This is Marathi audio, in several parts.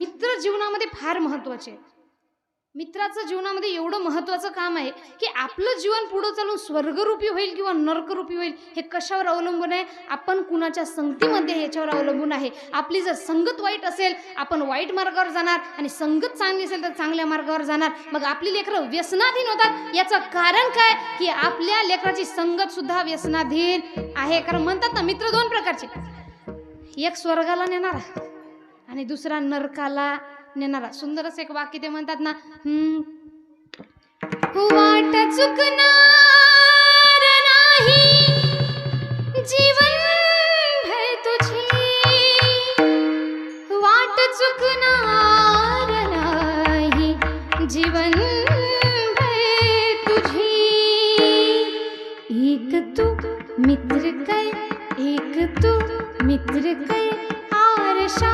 मित्र जीवनामध्ये फार महत्त्वाचे आहे. मित्राचं जीवनामध्ये एवढं महत्वाचं काम आहे की आपलं जीवन पुढं चालून स्वर्गरूपी होईल किंवा नर्करूपी होईल हे कशावर अवलंबून आहे? आपण कुणाच्या संगतीमध्ये ह्याच्यावर याच्यावर अवलंबून आहे? आपली जर संगत वाईट असेल आपण वाईट मार्गावर जाणार आणि संगत चांगली असेल तर चांगल्या मार्गावर जाणार. मग आपली लेकरं व्यसनाधीन होतात. याचं कारण काय? की आपल्या लेकराची संगतसुद्धा व्यसनाधीन आहे. कारण म्हणतात ना मित्र दोन प्रकारचे एक स्वर्गाला नेणारा आणि दुसरा नरकाला नेणारा. सुंदरच एक वाक्य ते म्हणतात ना वाट चुकणार नाही जीवन भर तुझी वाट चुकणार नाही जीवन भर तुझी एक तू मित्र कै एक तू मित्र कै आरशा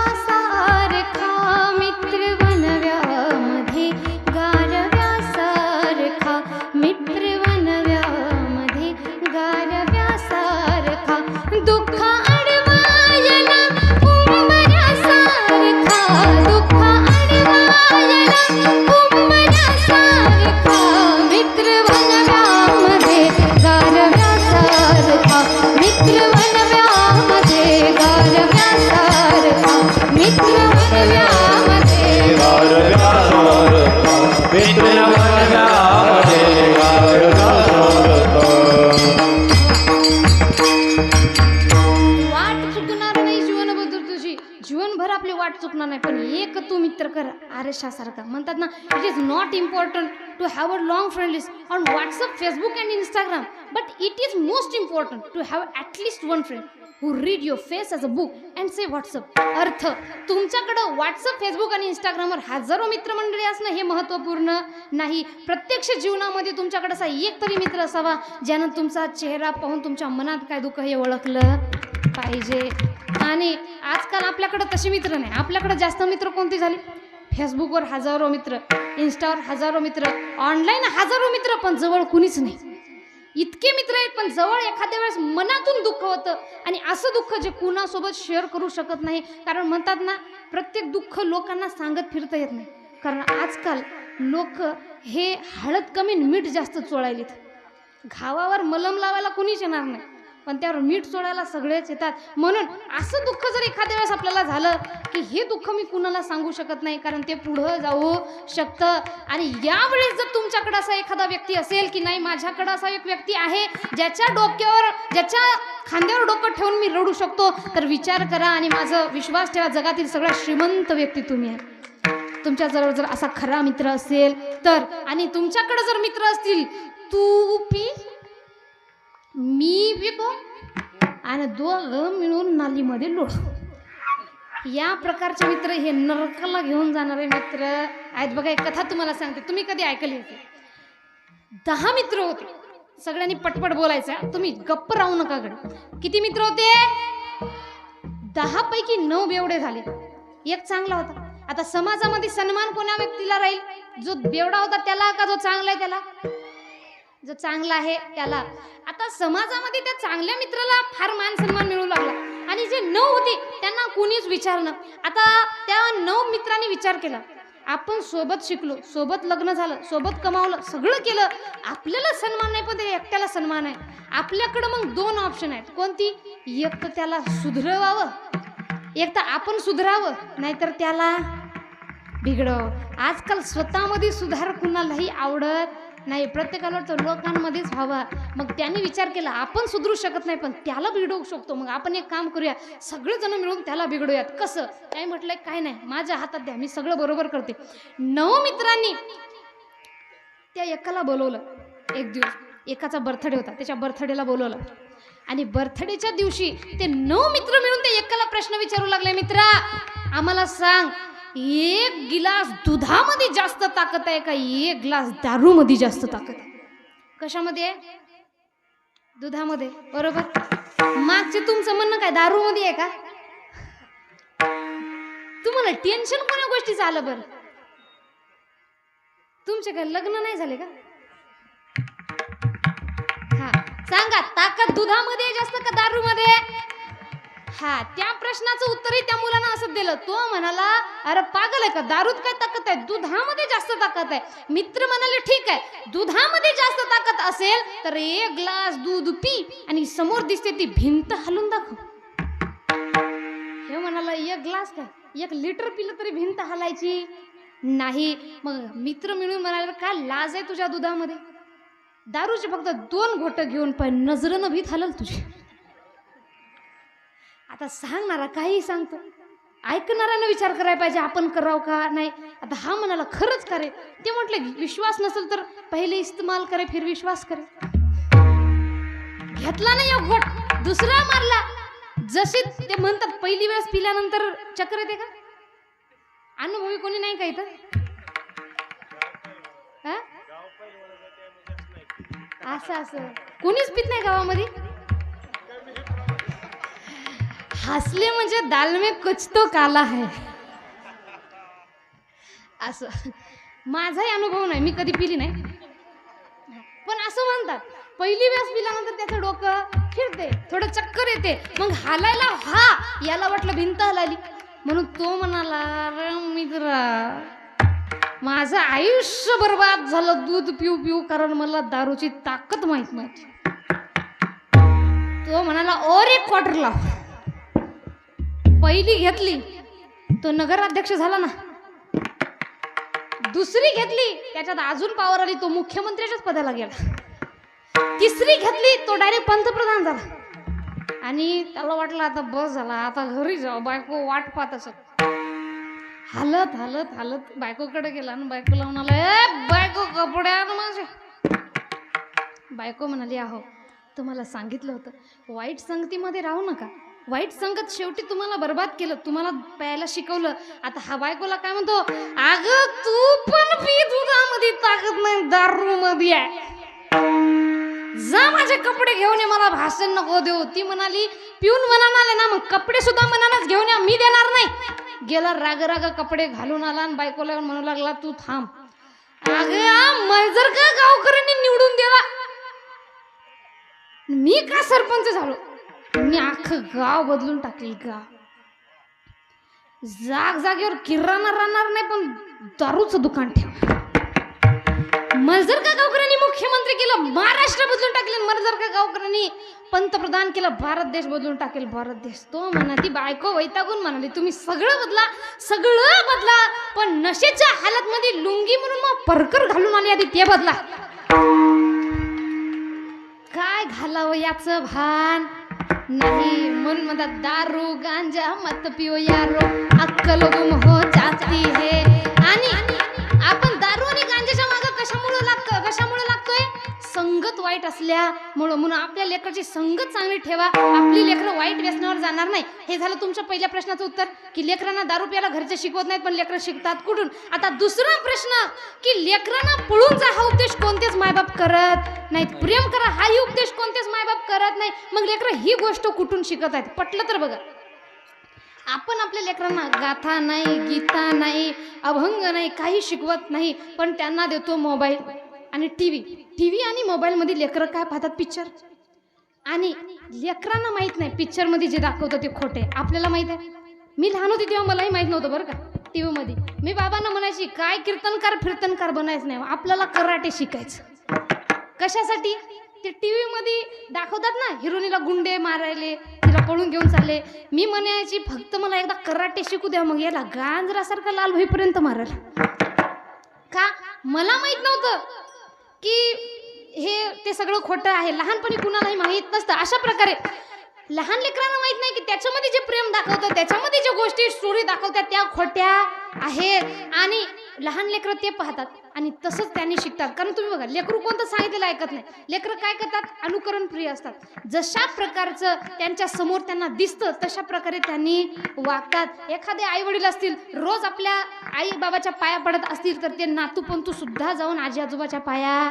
सारखं म्हणतात ना it is not important to have a long friend list on WhatsApp Facebook and Instagram but it is most important to have at least one friend who read your face as a book and say WhatsApp अर्थ तुमच्याकडं व्हॉट्सअप फेसबुक आणि इंस्टाग्रामवर हजारो मित्रमंडळी असणं हे महत्त्वपूर्ण नाही. प्रत्यक्ष जीवनामध्ये तुमच्याकडे असा एक तरी मित्र असावा ज्यानं तुमचा चेहरा पाहून तुमच्या मनात काय दुःख हे ओळखलं पाहिजे. आणि आजकाल आपल्याकडं तसे मित्र नाही. आपल्याकडं जास्त मित्र कोणते झाले? फेसबुकवर हजारो मित्र इन्स्टावर हजारो मित्र ऑनलाईन हजारो मित्र पण जवळ कुणीच नाही. इतके मित्र आहेत पण जवळ एखाद्या वेळेस मनातून दुःख होतं. आणि असं दुःख जे कुणासोबत शेअर करू शकत नाही कारण म्हणतात ना प्रत्येक दुःख लोकांना सांगत फिरता येत नाही. कारण आजकाल लोक हे हळद कमी मीठ जास्त चोळायलेत. घावावर मलम लावायला कुणीच येणार नाही. पण त्यावर मीठ चोळायला सगळेच येतात. म्हणून असं दुःख जर एखाद्या वेळेस आपल्याला झालं की हे दुःख मी कुणाला सांगू शकत नाही कारण ते पुढं जाऊ शकतं. आणि यावेळेस जर तुमच्याकडं असा एखादा व्यक्ती असेल की नाही माझ्याकडं असा एक व्यक्ती आहे ज्याच्या डोक्यावर ज्याच्या खांद्यावर डोकं ठेवून मी रडू शकतो तर विचार करा आणि माझं विश्वास ठेवा जगातील सगळ्यात श्रीमंत व्यक्ती तुम्ही आहे तुमच्याजवळ जर असा खरा मित्र असेल तर. आणि तुमच्याकडे जर मित्र असतील तू पी मी विको आणि दोघं मिळून नालीमध्ये लोट या प्रकारचे मित्र हे नरकाला घेऊन जाणारे मित्र आहेत बघा एक कथा तुम्हाला सांगते. तुम्ही कधी ऐकली होती? दहा मित्र होते. सगळ्यांनी पटपट बोलायचं. तुम्ही गप्प राहू नका कडे किती मित्र होते? दहा पैकी नऊ बेवडे झाले. एक चांगला होता. आता समाजामध्ये सन्मान कोण्या व्यक्तीला राहील? जो बेवडा होता त्याला का जो चांगला आहे त्याला? जो चांगला आहे त्याला. आता समाजामध्ये त्या चांगल्या मित्राला फार मान सन्मान मिळू लागला. आणि जे नऊ होते त्यांना कुणीच विचारणं आता त्या नऊ मित्रांनी विचार केला. आपण सोबत शिकलो सोबत लग्न झालं सोबत कमावलं सगळं केलं. आपल्याला सन्मान नाही पण ते एकट्याला सन्मान आहे. आपल्याकडं मग दोन ऑप्शन आहेत. कोणती? एक तर त्याला सुधरवावं. एक तर आपण सुधरावं. नाहीतर त्याला बिघडव. आजकाल स्वतःमध्ये सुधार कुणालाही आवडत नाही प्रत्येकाला वाटतं लोकांमध्येच व्हावा मग त्यांनी विचार केला आपण सुधरू शकत नाही पण त्याला बिघडवू शकतो. मग आपण एक काम करूया सगळेजण मिळून त्याला बिघडूयात कसं? काय म्हटलंय काय नाही. माझ्या हातात द्या मी सगळं बरोबर करते. नऊ मित्रांनी त्या एकाला बोलवलं. एक दिवस. एकाचा बर्थडे होता त्याच्या बर्थडेला बोलवलं. आणि बर्थडेच्या दिवशी ते नऊ मित्र मिळून ते एकाला प्रश्न विचारू लागले मित्रा आम्हाला सांग एक गिलास दुधामध्ये जास्त ताकद आहे का? एक ग्लास दारूमध्ये जास्त ताकद आहे. कशामध्ये? आहे दुधामध्ये. बरोबर? मागचे तुमचं म्हणणं काय? दारूमध्ये आहे का? तुम्हाला टेन्शन कोणा गोष्टीचं आलं बरं? तुमचे काय लग्न नाही झाले का? हा. सांगा ताकद दुधामध्ये जास्त का दारूमध्ये? हा त्या प्रश्नाचं उत्तरही त्या मुलानं असं दिलं. तो म्हणाला अरे पागल आहे का? दारूत काय ताकद आहे? दुधामध्ये जास्त ताकद आहे. मित्र म्हणाले ठीक आहे. दुधामध्ये जास्त ताकद असेल तर एक ग्लास दूध पी आणि समोर दिसते ती भिंत हलून दाखव. हे म्हणाला एक ग्लास काय एक लिटर पिलं तरी भिंत हलायची. नाही. मग मित्र मिळून म्हणाले काय लाज आहे तुझ्या दुधामध्ये? दारूचे फक्त दोन घोट घेऊन पण नजरेनं भीत हलल तुझी. आता सांगणारा काही सांगतो. ऐकणाऱ्यानं विचार करायला पाहिजे आपण करावं का नाही? आता हा म्हणाला खरंच करे ते म्हटले विश्वास नसेल तर पहिले इस्तेमाल करे फिर विश्वास करे. घेतला नाही एक घोट. दुसरा मारला. जसे ते म्हणतात पहिली वेळेस पिल्यानंतर चक्र येते का? अनुभवी कोणी नाही का इथं? हा? असं असं. कोणीच पित नाही गावामध्ये? हसले म्हणजे दाल में कुछ तो काला है. असं. माझाही अनुभव नाही मी कधी पिली नाही. पण असं म्हणतात पहिली वेळेस पिल्यानंतर त्याचं डोकं फिरते थोडं चक्कर येते. मग हालायला हा याला वाटलं भिंत हलाली म्हणून तो म्हणाला "अरे मित्रा माझं आयुष्य बर्बाद झालं दूध पिऊ पिऊ कारण मला दारूची ताकद माहीत नव्हती. तो म्हणाला ओरे क्वार्टर लाव. पहिली घेतली तो नगराध्यक्ष झाला ना. दुसरी घेतली त्याच्यात अजून पावर आली तो मुख्यमंत्र्याच्याच पदाला गेला. तिसरी घेतली तो डायरेक्ट पंतप्रधान झाला. आणि त्याला वाटलं आता बस झाला आता घरी जाऊ बायको वाट पाहत असत. हालत हालत हालत. बायकोकडे गेला आणि बायको लावून आला ए बायको कपड्या आण माझे. बायको म्हणाली आहो तुम्हाला सांगितलं होतं वाईट संगतीमध्ये राहू नका. वाईट संगत शेवटी तुम्हाला बर्बाद केलं तुम्हाला प्यायला शिकवलं. आता हा बायकोला काय म्हणतो? अग तू पण पी दुधामध्ये ताकद नाही दारू मध्ये आहे. जा माझे कपडे घेऊन ये मला भाषण नको देऊ. ती म्हणाली पिऊन मनानं आले ना मग कपडे सुद्धा मनानच घेऊन या मी देणार नाही. गेला राग राग कपडे घालून आला आणि बायकोला येऊन म्हणू लागला तू थांब. अगं मला जर का गावकऱ्यांनी निवडून दिला. मी का सरपंच झालो? मी अख्खं गाव बदलून टाकेल गाव जाग जागेवर किराणा राहणार नाही पण दारूचं दुकान ठेवा. मला जर का गावकऱ्यांनी मुख्यमंत्री केलं महाराष्ट्र बदलून टाकले मला जर का गावकऱ्यांनी पंतप्रधान केलं भारत देश बदलून टाकेल भारत देश. तो म्हणा ती बायको वैतागून म्हणाली तुम्ही सगळं बदला सगळं बदला पण नशेच्या हालत मध्ये लुंगी म्हणून मग परकर घालून आली आधी ते बदला. काय घालावं याचं भान? नाही म्हणून म्हणतात दारू गांजा मत पिओ यारो. अक्कल गुम हो जाती है. आणि आपण दारू आणि गांजाच्या मागं कशामुळे लागतो कशामुळे लागतोय? संगत वाईट असल्यामुळं म्हणून आपल्या लेकराची संगत चांगली ठेवा. आपली लेकरं वाईट व्यसनावर जाणार नाही. हे झालं तुमच्या पहिल्या प्रश्नाचं उत्तर. की लेकरांना दारू प्यायला घरचे शिकवत नाहीत पण लेकरं शिकतात. कुठून? आता दुसरा प्रश्न की लेकरांना पळून जा हा उपदेश कोणतेच मायबाप करत नाहीत. प्रेम करा हाही उपदेश कोणतेच मायबाप करत नाही. मग लेकरं ही गोष्ट कुठून शिकत आहेत? पटलं तर बघा. आपण आपल्या लेकरांना गाथा नाही गीता नाही अभंग नाही काही शिकवत नाही पण त्यांना देतो मोबाईल. आणि टी व्ही टी व्ही आणि मोबाईलमध्ये लेकरं काय पाहतात पिक्चर आणि लेकरांना माहीत नाही पिक्चरमध्ये जे दाखवतं ते खोटे. आपल्याला माहीत आहे. मी लहान होती तेव्हा मलाही माहीत नव्हतं बरं का टी व्हीमध्ये मी बाबांना म्हणायची काय कीर्तनकार फिर्तनकार बनायचं नाही हो, आपल्याला कराटे शिकायचं. कशासाठी? ते टी व्हीमध्ये दाखवतात ना हिरोनीला गुंडे मारायले तिला पळून घेऊन चालले. मी म्हणायची फक्त मला एकदा कराटे शिकू द्या मग याला गांजरासारखा लाल होईपर्यंत मारल का? मला माहीत नव्हतं. की हे ते सगळं खोटं आहे. लहानपणी कुणालाही माहीत नसतं. अशा प्रकारे लहान लेकरांना माहीत नाही की त्याच्यामध्ये जे प्रेम दाखवतं त्याच्यामध्ये ज्या गोष्टी स्टोरी दाखवतात त्या खोट्या आहेत. आणि लहान लेकरं ते पाहतात. आणि तसंच त्यांनी शिकतात. कारण तुम्ही बघा लेकरू कोणतं सांगितलेलं ऐकत नाही. लेकरं काय करतात? अनुकरण प्रिय असतात. जशा प्रकारचं त्यांच्यासमोर त्यांना दिसतं तशा प्रकारे त्यांनी वागतात. एखादे आई वडील असतील रोज आपल्या आई बाबाच्या पाया पडत असतील तर ते नातू पंतू सुद्धा जाऊन आजी आजोबाच्या पाया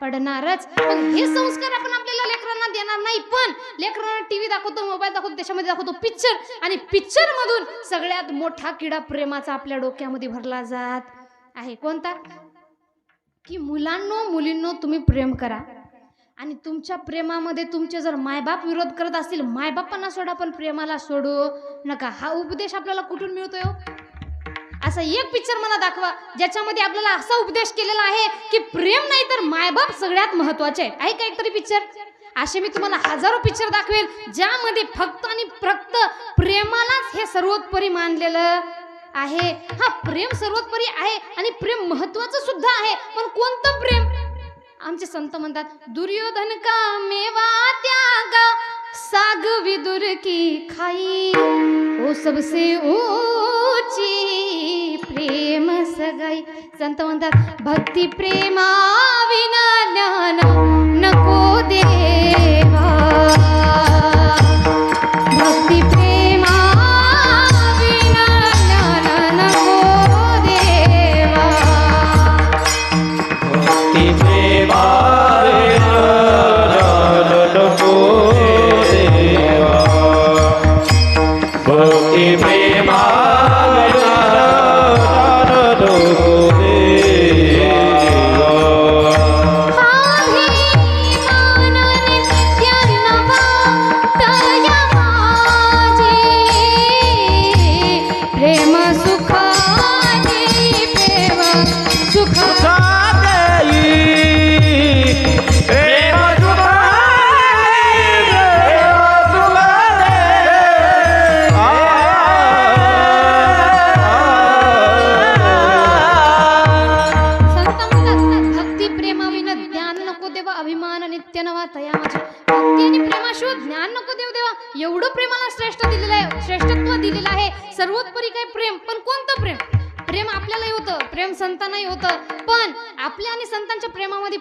पडणारच. पण हे संस्कार आपण आपल्याला लेकरांना देणार नाही. पण लेकरांना टीव्ही दाखवतो मोबाईल दाखवतो त्याच्यामध्ये दाखवतो पिक्चर. आणि पिक्चर मधून सगळ्यात मोठा किडा प्रेमाचा आपल्या डोक्यामध्ये भरला जात आहे. कोणता? की मुलांनो मुलींनो तुम्ही प्रेम करा. आणि तुमच्या प्रेमामध्ये तुमचे जर मायबाप विरोध करत असतील मायबापांना सोडा पण प्रेमाला सोडू नका. हा उपदेश आपल्याला कुठून मिळतोय हो? असा एक पिक्चर मला दाखवा ज्याच्यामध्ये आपल्याला असा उपदेश केलेला आहे की प्रेम नाही तर मायबाप सगळ्यात महत्त्वाचे आहे. का एकतरी पिक्चर असे मी तुम्हाला हजारो पिक्चर दाखवेल ज्यामध्ये फक्त आणि फक्त प्रेमालाच हे सर्वोत्परी मानलेलं आहे. हा प्रेम सर्वोपरी आहे आणि प्रेम महत्वाचं सुद्धा आहे. पण कोणतं प्रेम? आमचे संत म्हणतात दुर्योधन का मेवा त्यागा? साग विदुर की खाई? ओ सबसे ऊंची प्रेम सगाई. संत म्हणतात भक्ती प्रेमा भक्ती प्रेमा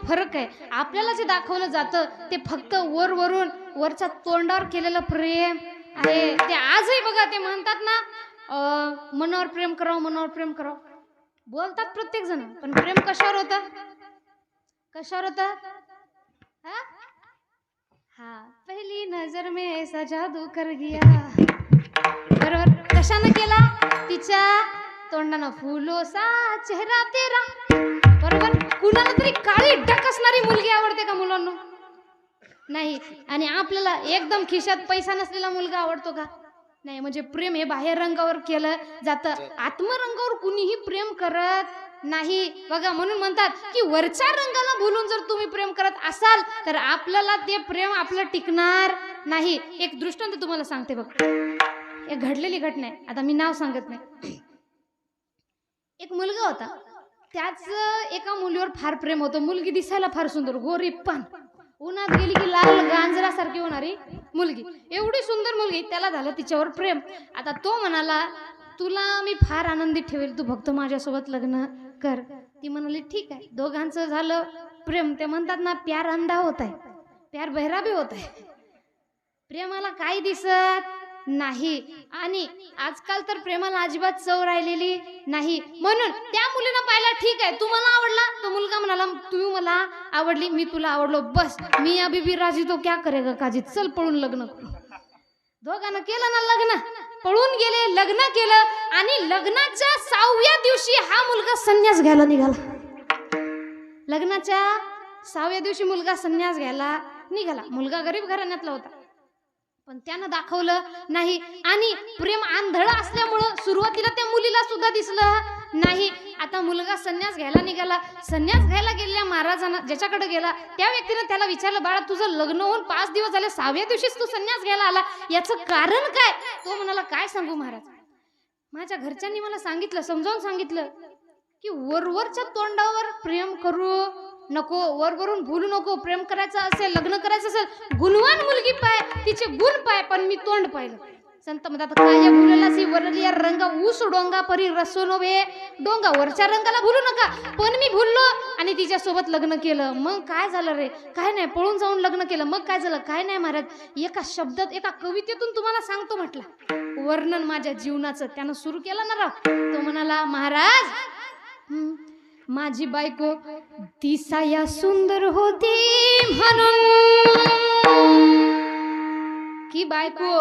फरक आहे. आपल्याला जे दाखवलं जातं ते फक्त वर वरून वरच्या तोंडावर केलेलं प्रेम आहे. ते आजही बघा ते म्हणतात ना मनावर प्रेम करावं मनावर प्रेम करावं. बोलतात प्रत्येक जण पण प्रेम कशावर होतं? कशावर होतं? हा? हा पहिली नजर में ऐसा जादू कर गया. बरोबर? कशानं केला? तिच्या तोंडानं. फुलो सा चेहरा तेरा. बरोबर? कुणाला तरी काळी डक असणारी मुलगी आवडते का मुलांना? नाही. आणि आपल्याला एकदम खिशात पैसा नसलेला मुलगा आवडतो का? नाही म्हणजे प्रेम हे बाहेर रंगावर केलं जातं. आत्मरंगावर कुणीही प्रेम करत नाही. बघा म्हणून म्हणतात की वरच्या रंगाला भुलून जर तुम्ही प्रेम करत असाल तर आपल्याला ते प्रेम आपलं टिकणार नाही. एक दृष्टांत तुम्हाला सांगते बघ. एक घडलेली घटना आहे. आता मी नाव सांगत नाही. एक मुलगा होता. त्याच एका मुलीवर फार प्रेम होतं. मुलगी दिसायला फार सुंदर गोरी पण. उन्हात गेली की लाल गांजरासारखी होणारी मुलगी. एवढी सुंदर मुलगी त्याला झालं तिच्यावर प्रेम. आता तो म्हणाला तुला मी फार आनंदित ठेवेल. तू फक्त माझ्यासोबत लग्न कर. ती म्हणाली ठीक आहे. दोघांचं झालं प्रेम. ते म्हणतात ना प्यार अंधा होत आहे. प्यार बहिरा बी होत आहे. प्रेमाला काय दिसत नाही. आणि आजकाल तर प्रेमाला अजिबात चव राहिलेली नाही. म्हणून त्या मुलीनं पाहिला ठीक आहे तू मला आवडला. तो मुलगा म्हणाला तू मला आवडली मी तुला आवडलो. बस मी अभी भी राजी तो क्या करेगा काजी? चल पळून लग्न करू. दोघांना केलं ना लग्न. पळून गेले लग्न केलं. आणि लग्नाच्या सहाव्या दिवशी हा मुलगा संन्यास घ्यायला निघाला. लग्नाच्या सहाव्या दिवशी मुलगा संन्यास घ्यायला निघाला. मुलगा गरीब घराण्यातला होता. पण त्यानं दाखवलं नाही. आणि प्रेम आंधळ असल्यामुळं सुरुवातीला त्या मुलीला सुद्धा दिसलं. नाही आता मुलगा संन्यास घ्यायला निघाला. संन्यास घ्यायला गेलेल्या महाराजांना ज्याच्याकडे गेला त्या व्यक्तीनं त्याला विचारलं बाळा तुझं लग्न होऊन पाच दिवस झाले सहाव्या दिवशीच तू संन्यास घ्यायला आला. याचं कारण काय? तो म्हणाला काय सांगू महाराज? माझ्या घरच्यांनी मला सांगितलं समजावून सांगितलं की वरवरच्या तोंडावर प्रेम करू नको वरवरून भूलू नको प्रेम करायचं असेल लग्न करायचं असेल गुणवान मुलगी पाय तिचे गुण पाय पण मी तोंड पाहिलं. संत म्हणतात काय भुलला वरली या रंग ऊस डोंगा परी रसोनोवे डोंगा वरच्या रंगाला भुलू नका पण मी भुललो आणि तिच्यासोबत लग्न केलं. मग काय झालं रे? काय नाही पळून जाऊन लग्न केलं. मग काय झालं? काय नाही महाराज. एका शब्दात एका कवितेतून तुम्हाला सांगतो म्हटलं. वर्णन माझ्या जीवनाचं. त्यानं सुरू केलं ना राव. तो म्हणाला महाराज माझी बायको दिसाया सुंदर होती म्हणून. की बायको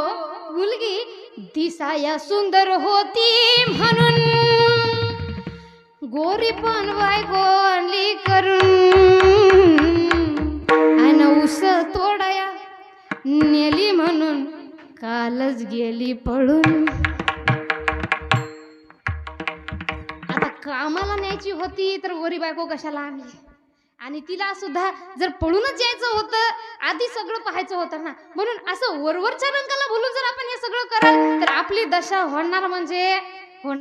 मुलगी दिसाया सुंदर होती म्हणून. गोरी पण बायको करून आणि उस तोडाया नेली म्हणून कालच गेली पळून. आम्हाला कामाला न्यायची होती तर वरी बायको कशाला आणली? आणि तिला सुद्धा जर पळूनच यायचं होतं आधी सगळं पाहायचं होतं ना. म्हणून असं वरवरच्या रंगाला बोलून जर आपण हे सगळं कराल तर आपली दशा होणार म्हणजे